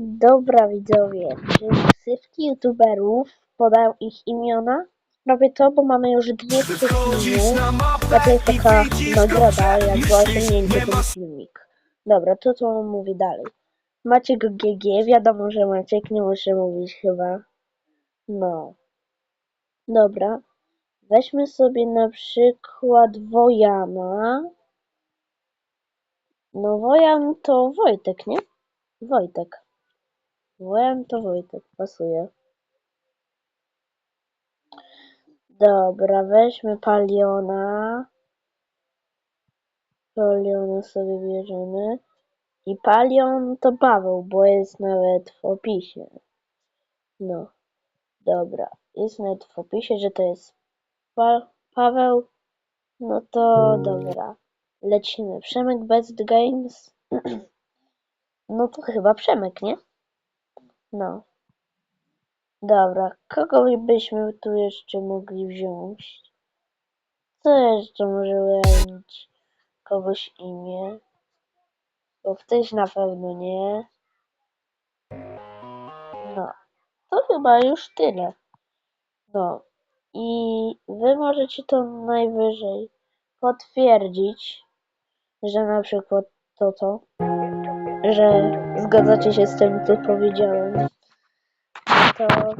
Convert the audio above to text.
Dobra widzowie, czy ksywki youtuberów podał ich imiona? Robię to, bo mamy już dwie filmy. Ja to jest taka nagroda, jak osiągnięcie ten filmik. Dobra, to co on mówi dalej. Maciek GG, wiadomo, że Maciek nie muszę mówić chyba. No. Dobra. Weźmy sobie na przykład Wojana. No Wojan to Wojtek, nie? Wojtek. Wojan to Wojtek, pasuje. Dobra, weźmy Paliona. Paliona sobie bierzemy. I Palion to Paweł, bo jest nawet w opisie. No, dobra. Jest nawet w opisie, że to jest pa Paweł. No to dobra. Lecimy. Przemek Best Games. no to chyba Przemek, nie? No. Dobra, kogo byśmy tu jeszcze mogli wziąć? Co jeszcze może mieć kogoś imię? Bo ktoś na pewno nie. No, to chyba już tyle. No, i wy możecie to najwyżej potwierdzić, że na przykład to to, że zgadzacie się z tym, co powiedziałem. To...